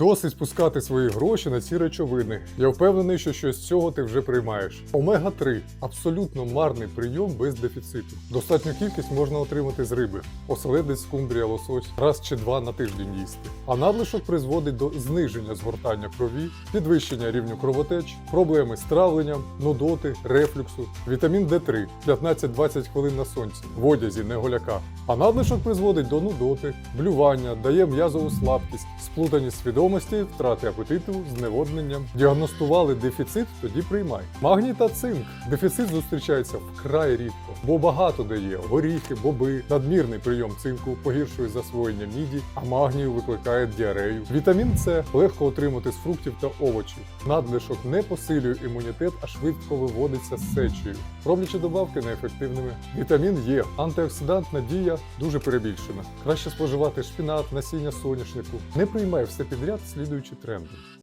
Досить спускати свої гроші на ці речовини. Я впевнений, що щось цього ти вже приймаєш. Омега 3 абсолютно марний прийом без дефіциту. Достатню кількість можна отримати з риби. Оселедець, скумбрія, лосось раз чи два на тиждень їсти. А надлишок призводить до зниження згортання крові, підвищення рівню кровотеч, проблеми з травленням, нудоти, рефлюксу, вітамін Д3 15-20 хвилин на сонці, в одязі, не голяка. А надлишок призводить до нудоти, блювання, дає м'язову слабкість, сплутаність свідомості, втрати апетиту, зневоднення. Діагностували дефіцит, тоді приймай. Магній та цинк. Дефіцит зустрічається вкрай рідко, бо багато дає горіхи, боби, надмірний прийом цинку погіршує засвоєння міді, а магнію викликає діарею. Вітамін С легко отримати з фруктів та овочів. Надлишок не посилює імунітет, а швидко виводиться з сечею, роблячи добавки неефективними. Вітамін Е, антиоксидантна дія дуже перебільшена. Краще споживати шпінат, насіння соняшнику. Не приймай все підряд, слідуючи тренду.